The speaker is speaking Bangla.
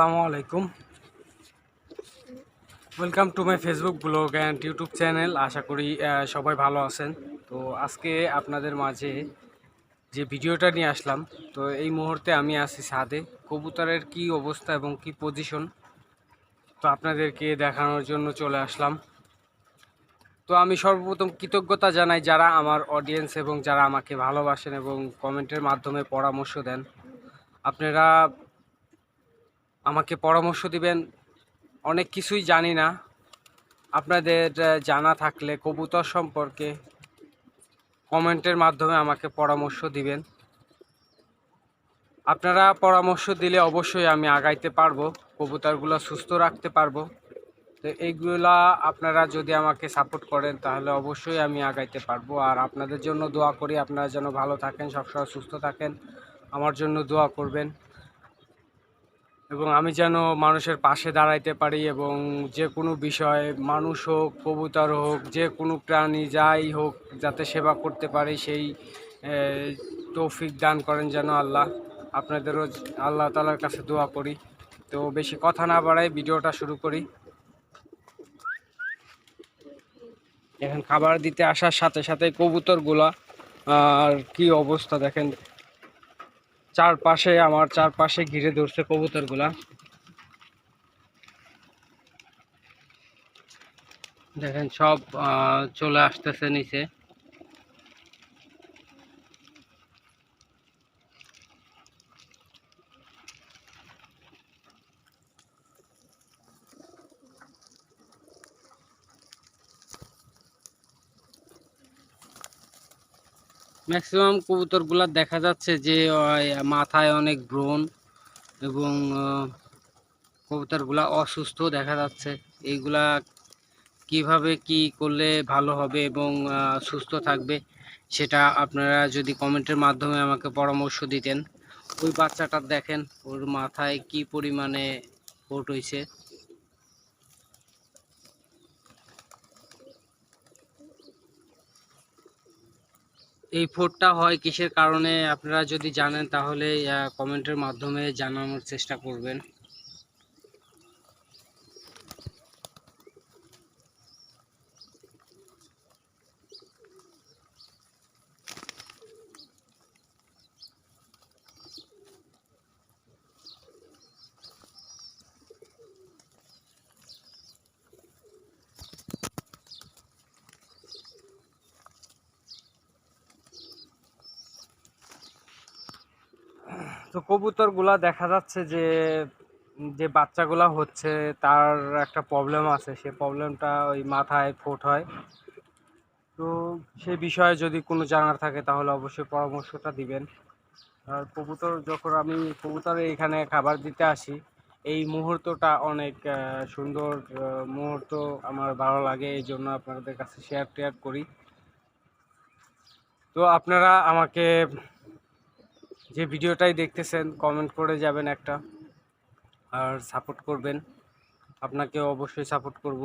আসসালামু আলাইকুম। Welcome to my Facebook blog and YouTube channel আশা করি সবাই ভালো আছেন। তো আজকে আপনাদের মাঝে যে ভিডিওটা নিয়ে আসলাম, তো এই মুহূর্তে আমি আছি ছাদে। কবুতরের কি অবস্থা এবং কি পজিশন তো আপনাদেরকে দেখানোর জন্য চলে আসলাম। তো আমি সর্বপ্রথম কৃতজ্ঞতা জানাই যারা আমার অডিয়েন্স এবং যারা আমাকে ভালোবাসেন এবং কমেন্টের মাধ্যমে পরামর্শ দেন। আপনারা আমাকে পরামর্শ দিবেন। অনেক কিছুই জানি না। আপনাদের জানা থাকলে কবুতর সম্পর্কে কমেন্টের মাধ্যমে আমাকে পরামর্শ দিবেন। আপনারা পরামর্শ দিলে অবশ্যই আমি আগাইতে পারব, কবুতরগুলো সুস্থ রাখতে পারব। তো এইগুলা আপনারা যদি আমাকে সাপোর্ট করেন, তাহলে অবশ্যই আমি আগাইতে পারব। আর আপনাদের জন্য দোয়া করি, আপনারা যেন ভালো থাকেন, সবসময় সুস্থ থাকেন। আমার জন্য দোয়া করবেন। এবং আমি যেন মানুষের পাশে দাঁড়াইতে পারি এবং যে কোনো বিষয়ে মানুষ হোক, কবুতর হোক, যে কোনো প্রাণী যাই হোক যাতে সেবা করতে পারি, সেই তৌফিক দান করেন যেন আল্লাহ। আপনাদেরও আল্লাহ তালার কাছে দোয়া করি। তো বেশি কথা না বাড়াই ভিডিওটা শুরু করি। এখন খাবার দিতে আসার সাথে সাথে কবুতরগুলা, আর কি অবস্থা দেখেন। চারপাশে আমার চারপাশে ঘিরে ধরছে কবুতরগুলা। দেখেন সব চলে আসতেছে নিচে। ম্যাক্সিমাম কবুতরগুলা দেখা যাচ্ছে যে মাথায় অনেক ব্রণ এবং কবুতরগুলা অসুস্থ দেখা যাচ্ছে। এইগুলা কীভাবে কি করলে ভালো হবে এবং সুস্থ থাকবে সেটা আপনারা যদি কমেন্টের মাধ্যমে আমাকে পরামর্শ দিতেন। ওই বাচ্চাটার দেখেন, ওর মাথায় কি পরিমাণে কোট হয়েছে এই ফোটটা হয় কিসের কারণে? আপনারা যদি জানেন তাহলে কমেন্টের মাধ্যমে জানানোর চেষ্টা করবেন। তো কবুতরগুলা দেখা যাচ্ছে যে যে বাচ্চাগুলা হচ্ছে, তার একটা প্রবলেম আছে। সে প্রবলেমটা ওই মাথায় ফোট হয়। তো সে বিষয়ে যদি কোনো জানার থাকে, তাহলে অবশ্যই পরামর্শটা দিবেন। আর কবুতর, যখন আমি কবুতরে এখানে খাবার দিতে আসি, এই মুহূর্তটা অনেক সুন্দর মুহূর্ত আমার ভালো লাগে। এই জন্য আপনাদের কাছে শেয়ার টেয়ার করি। তো আপনারা আমাকে যে ভিডিওটাই দেখতেছেন কমেন্ট করে যাবেন একটা। আর সাপোর্ট করবেন। আপনাকে অবশ্যই সাপোর্ট করব।